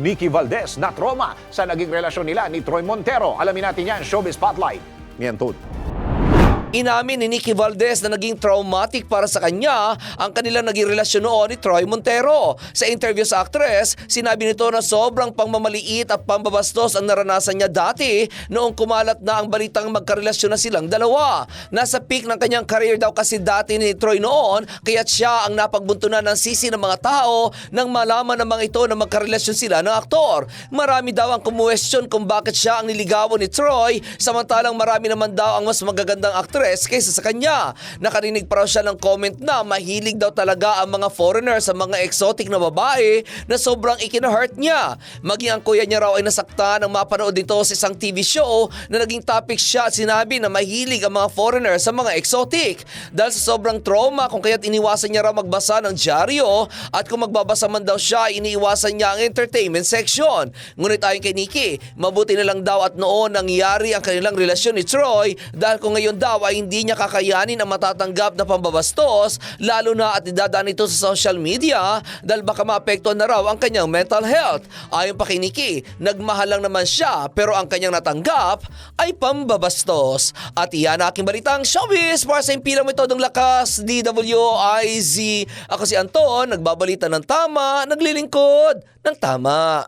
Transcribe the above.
Nikki Valdez na trauma sa naging relasyon nila ni Troy Montero. Alamin natin yan, Showbiz Spotlight. Mientun. Inamin ni Nikki Valdez na naging traumatic para sa kanya ang kanilang naging relasyon noon ni Troy Montero. Sa interview sa actress, sinabi nito na sobrang pangmamaliit at pambabastos ang naranasan niya dati noong kumalat na ang balitang magkarelasyon na silang dalawa. Nasa peak ng kanyang career daw kasi dati ni Troy noon kaya't siya ang napagbuntunan ng sisi ng mga tao nang malaman namang ito na magkarelasyon sila ng aktor. Marami daw ang kumuwestiyon kung bakit siya ang niligawan ni Troy samantalang marami naman daw ang mas magagandang aktres kaysa sa kanya. Nakarinig pa raw siya ng comment na mahilig daw talaga ang mga foreigner sa mga exotic na babae na sobrang ikinahurt niya. Maging ang kuya niya raw ay nasaktan nang mapanood dito sa isang TV show na naging topic siya at sinabi na mahilig ang mga foreigner sa mga exotic. Dahil sa sobrang trauma kung kaya't iniwasan niya raw magbasa ng dyaryo at kung magbabasa man daw siya, iniiwasan niya ang entertainment section. Ngunit ayon kay Nikki, mabuti na lang daw at noon nangyari ang kanilang relasyon ni Troy dahil kung ngayon daw ay hindi niya kakayanin ang matatanggap na pambabastos lalo na at idadaan ito sa social media dahil baka maapektuhan na raw ang kanyang mental health. Ayon pa kay nagmahal lang naman siya pero ang kanyang natanggap ay pambabastos. At iyan aking balitang showbiz para sa impilang mo ito ng lakas DWIZ. Ako si Anton, nagbabalita ng tama, naglilingkod ng tama.